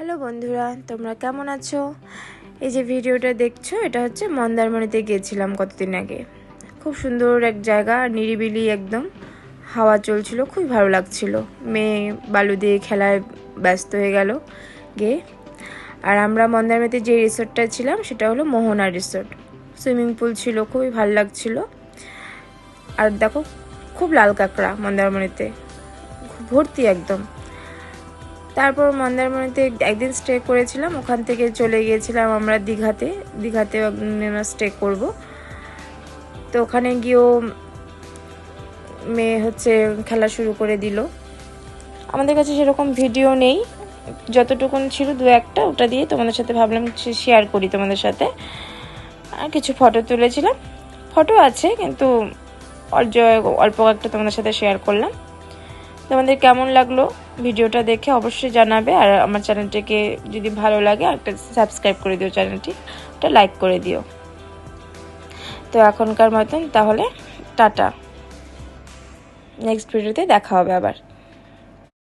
Hello বন্ধুরা, তোমরা কেমন আছো? এই যে ভিডিওটা দেখছ, এটা হচ্ছে মন্দারমণিতে গিয়েছিলাম কতদিন আগে। খুব সুন্দর এক জায়গা, নিরিবিলি একদম। হাওয়া চলছিল খুব ভালো লাগছিল। মেয়ে বালু দিয়ে খেলায় ব্যস্ত হয়ে গেল গিয়ে। আর আমরা মন্দারমণিতে যে রিসোর্টটা ছিলাম, সেটা হলো মোহনা রিসোর্ট। সুইমিং পুল ছিল, খুবই ভালো লাগছিল। আর দেখো, খুব লাল কাঁকড়া মন্দারমণিতে। ভর্তি একদম। তারপর মন্দারমণিতে একদিন স্টে করেছিলাম, ওখান থেকে চলে গিয়েছিলাম আমরা দীঘাতে দীঘাতে স্টে করব। তো ওখানে গিয়েও মেয়ে হচ্ছে খেলা শুরু করে দিল। আমাদের কাছে সেরকম ভিডিও নেই, যতটুকুন ছিল দু একটা, ওটা দিয়ে তোমাদের সাথে ভাবলাম শেয়ার করি তোমাদের সাথে। আর কিছু ফটো তুলেছিলাম। ফটো আছে, কিন্তু অল্প অল্প একটা তোমাদের সাথে শেয়ার করলাম। তোমাদের কেমন লাগল ভিডিওটা দেখে অবশ্যই জানাবে, আর আমার চ্যানেলটিকে যদি ভালো লাগে একটা সাবস্ক্রাইব করে দিও চ্যানেলটি, একটা লাইক করে দিও। তো এখনকার মতন তাহলে টাটা। নেক্সট ভিডিওতে দেখা হবে আবার।